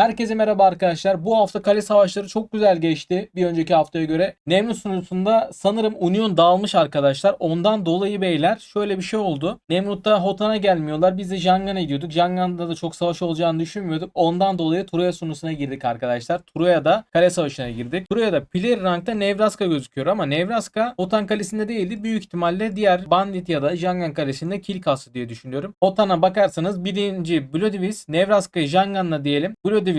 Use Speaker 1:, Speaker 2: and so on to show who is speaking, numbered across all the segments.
Speaker 1: Herkese merhaba arkadaşlar. Bu hafta kale savaşları çok güzel geçti bir önceki haftaya göre. Nemrut sunucusunda sanırım Union dağılmış arkadaşlar. Ondan dolayı beyler şöyle bir şey oldu. Nemrut'ta Hotan'a gelmiyorlar. Biz de Jangan'a gidiyorduk. Jangan'da da çok savaş olacağını düşünmüyorduk. Ondan dolayı Troya sunucusuna girdik arkadaşlar. Troya'da kale savaşına girdik. Troya'da player rankta Nevraska gözüküyor ama Nevraska Hotan kalesinde değildi. Büyük ihtimalle diğer Bandit ya da Jangan kalesinde kill kastı diye düşünüyorum. Hotan'a bakarsanız birinci Blodivis, Nevraska'yı Jangan'la diyelim. Blodivis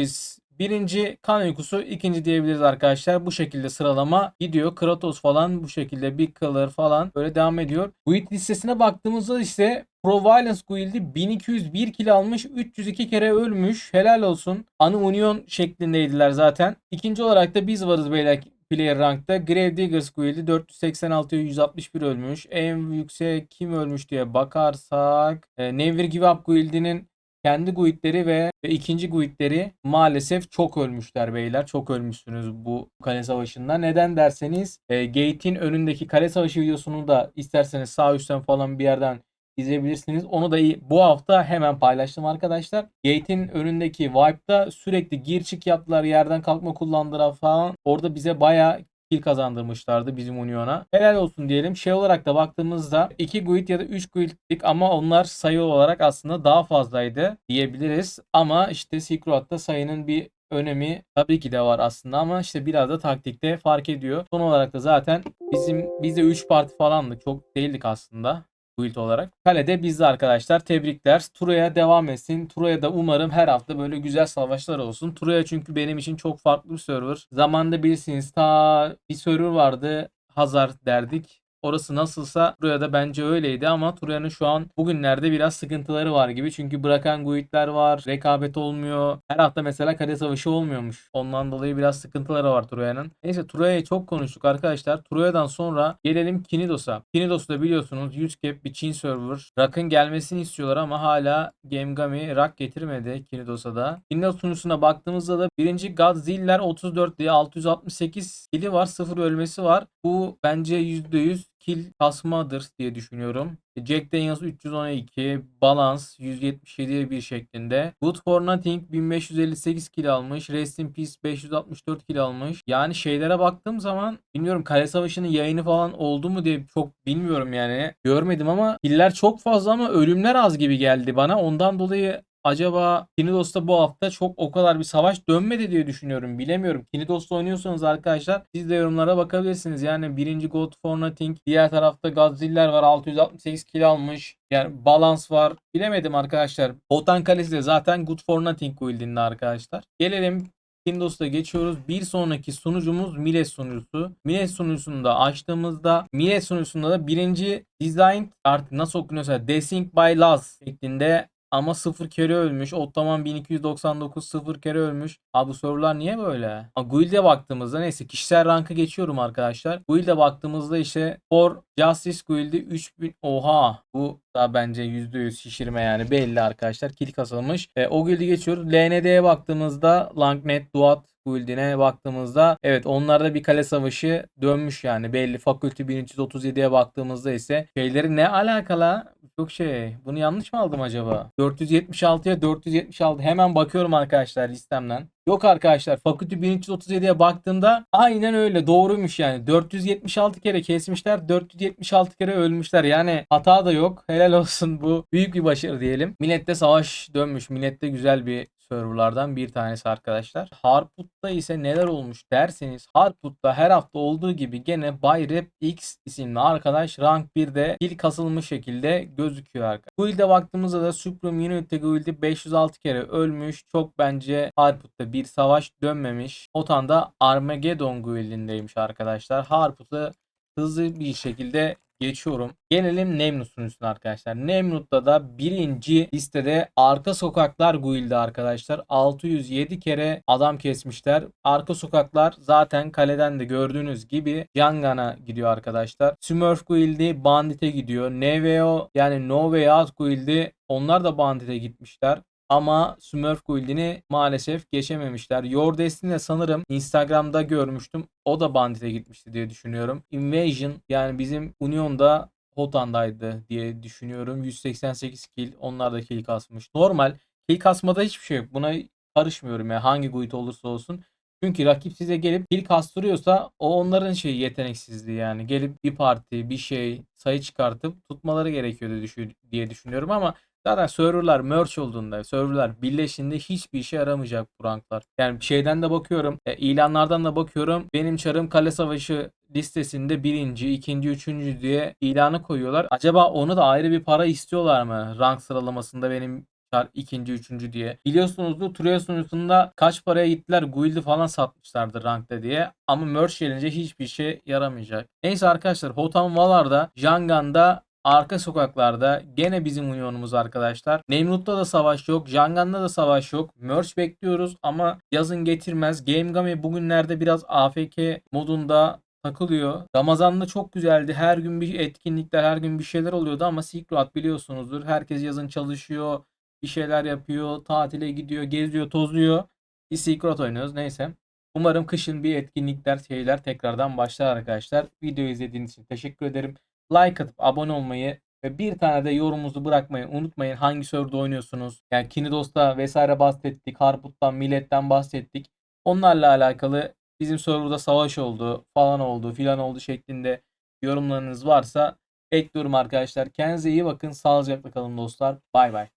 Speaker 1: birinci kan uykusu, ikinci diyebiliriz arkadaşlar. Bu şekilde sıralama gidiyor. Kratos falan bu şekilde Big Color falan böyle devam ediyor. Guild listesine baktığımızda ise Pro Violence Guild'i 1201 kill almış, 302 kere ölmüş. Helal olsun. Anı Union şeklindeydiler zaten. İkinci olarak da biz varız beyler player rankta. Grave Diggers Guild'i 486'ya 161 ölmüş. En yüksek kim ölmüş diye bakarsak e, Never Give Up Guild'inin kendi guildleri ve ikinci guildleri maalesef çok ölmüşler beyler. Çok ölmüşsünüz bu kale savaşında. Neden derseniz e, gate'in önündeki kale savaşı videosunu da isterseniz sağ üstten falan bir yerden izleyebilirsiniz. Onu da iyi, bu hafta hemen paylaştım arkadaşlar. Gate'in önündeki Vibe'da sürekli gir çık yaptılar. Yerden kalkma kullandılar falan. Orada bize bayağı kill kazandırmışlardı bizim Union'a. Helal olsun diyelim. Şey olarak da baktığımızda 2 guild ya da 3 guildlik ama onlar sayı olarak aslında daha fazlaydı diyebiliriz. Ama işte Silk Road'da sayının bir önemi tabii ki de var aslında ama işte biraz da taktikte fark ediyor. Son olarak da zaten bizim biz de 3 parti falandık. Çok değildik aslında build olarak. Kalede bizde arkadaşlar. Tebrikler. Turaya devam etsin. Turaya da umarım her hafta böyle güzel savaşlar olsun. Turaya çünkü benim için çok farklı bir server. Zamanında bilirsiniz ta bir server vardı. Hazard derdik. Orası nasılsa Turaya'da bence öyleydi ama Turaya'nın şu an bugünlerde biraz sıkıntıları var gibi. Çünkü bırakan guildler var. Rekabet olmuyor. Her hafta mesela kale savaşı olmuyormuş. Ondan dolayı biraz sıkıntıları var Turaya'nın. Neyse Turaya'yı çok konuştuk arkadaşlar. Turaya'dan sonra gelelim Kinidos'a. Kinidos da biliyorsunuz 100 cap bir Çin server. Rock'ın gelmesini istiyorlar ama hala Gemgami Rock getirmedi Kinidos'a da. Kinidos sunucusuna baktığımızda da birinci Godzilla 34 diye 668 kili var. 0 ölmesi var. Bu bence %100 kill kasmadır diye düşünüyorum. Jack Daniels 312, Balance 177 bir şeklinde. Good for Nothing 1558 kill almış. Rest in Peace 564 kill almış. Yani şeylere baktığım zaman bilmiyorum Kale Savaşı'nın yayını falan oldu mu diye çok bilmiyorum yani. Görmedim ama killer çok fazla ama ölümler az gibi geldi bana. Ondan dolayı Acaba Kinidos'ta bu hafta çok o kadar bir savaş dönmedi diye düşünüyorum. Bilemiyorum. Kinidos'ta oynuyorsanız arkadaşlar siz de yorumlara bakabilirsiniz. Yani birinci God for Nothing. Diğer tarafta Godzilla var. 668 kill almış. Yani balans var. Bilemedim arkadaşlar. Botan Kalesi de zaten Good for Nothing guildinde arkadaşlar. Gelelim Windows'ta geçiyoruz. Bir sonraki sunucumuz Miles sunucusu. Miles sunucusunu da açtığımızda Miles sunucusunda da birinci design artık nasıl okunuyorsa Desync by Laz şeklinde ama 0 kere ölmüş. Ottoman 1299 0 kere ölmüş. Abi bu sorular niye böyle? Ha, Guild'e baktığımızda neyse kişisel rankı geçiyorum arkadaşlar. Guild'e baktığımızda işte For Justice Guild'i 3000 oha bu da bence %100 şişirme yani belli arkadaşlar. Kill kasılmış. E, o guild'i geçiyoruz. LND'ye baktığımızda Langnet, Duat Guild'ine baktığımızda evet onlarda bir kale savaşı dönmüş yani belli. Fakulty 1337'ye baktığımızda ise şeyleri ne alakalı? Çok şey. Bunu yanlış mı aldım acaba? 476'ya 476 hemen bakıyorum arkadaşlar listemden. Yok arkadaşlar Fakulty 1337'ye baktığımda aynen öyle doğruymuş yani. 476 kere kesmişler 476 kere ölmüşler. Yani hata da yok. Helal olsun bu büyük bir başarı diyelim. Millette savaş dönmüş. Millette güzel bir serverlardan bir tanesi arkadaşlar. Harput'ta ise neler olmuş derseniz Harput'ta her hafta olduğu gibi gene Bayrep X isimli arkadaş rank 1'de il kasılmış şekilde gözüküyor arkadaşlar. Guild'e baktığımızda da Supreme Unity Guild'i 506 kere ölmüş. Çok bence Harput'ta bir savaş dönmemiş. Otan da Armageddon Guild'indeymiş arkadaşlar. Harput'u hızlı bir şekilde geçiyorum. Gelelim Nemrut sunucusuna arkadaşlar. Nemrut'ta da birinci listede Arka Sokaklar Guild'i arkadaşlar. 607 kere adam kesmişler. Arka Sokaklar zaten kaleden de gördüğünüz gibi Jangan'a gidiyor arkadaşlar. Smurf Guild'i Bandit'e gidiyor. NVO yani No Way Out Guild'i onlar da Bandit'e gitmişler. Ama Smurf Guild'ini maalesef geçememişler. Your Destiny sanırım Instagram'da görmüştüm. O da Bandit'e gitmişti diye düşünüyorum. Invasion yani bizim Union'da Hotan'daydı diye düşünüyorum. 188 kill. Onlar da kill kasmış. Normal. Kill kasmada hiçbir şey yok. Buna karışmıyorum ya hangi guild olursa olsun. Çünkü rakip size gelip pil kastırıyorsa o onların şeyi yeteneksizliği yani. Gelip bir parti, bir şey, sayı çıkartıp tutmaları gerekiyor diye düşün- diye düşünüyorum ama zaten serverlar merge olduğunda, serverlar birleştiğinde hiçbir işe yaramayacak bu ranklar. Yani şeyden de bakıyorum, e, ilanlardan da bakıyorum. Benim çarım kale savaşı listesinde birinci, ikinci, üçüncü diye ilanı koyuyorlar. Acaba onu da ayrı bir para istiyorlar mı? Rank sıralamasında benim çar ikinci, üçüncü diye. Biliyorsunuzdur Turya sunucusunda kaç paraya gittiler Guild'i falan satmışlardı rankta diye. Ama merge gelince hiçbir şey yaramayacak. Neyse arkadaşlar Hotan Valar'da, Jangan'da arka sokaklarda gene bizim Union'umuz arkadaşlar. Nemrut'ta da savaş yok. Jangan'da da savaş yok. Merge bekliyoruz ama yazın getirmez. Game Gami bugünlerde biraz AFK modunda takılıyor. Ramazan'da çok güzeldi. Her gün bir etkinlikler, her gün bir şeyler oluyordu ama Silk Road biliyorsunuzdur. Herkes yazın çalışıyor, bir şeyler yapıyor, tatile gidiyor, geziyor, tozuyor. Bir Silk Road oynuyoruz. Neyse. Umarım kışın bir etkinlikler, şeyler tekrardan başlar arkadaşlar. Videoyu izlediğiniz için teşekkür ederim. Like atıp abone olmayı ve bir tane de yorumunuzu bırakmayı unutmayın. Hangi serverda oynuyorsunuz? Yani Kinidos'ta vesaire bahsettik. Harput'tan, Millet'ten bahsettik. Onlarla alakalı bizim serverda savaş oldu, falan oldu, filan oldu şeklinde yorumlarınız varsa bekliyorum arkadaşlar. Kendinize iyi bakın. Sağlıcakla kalın dostlar. Bay bay.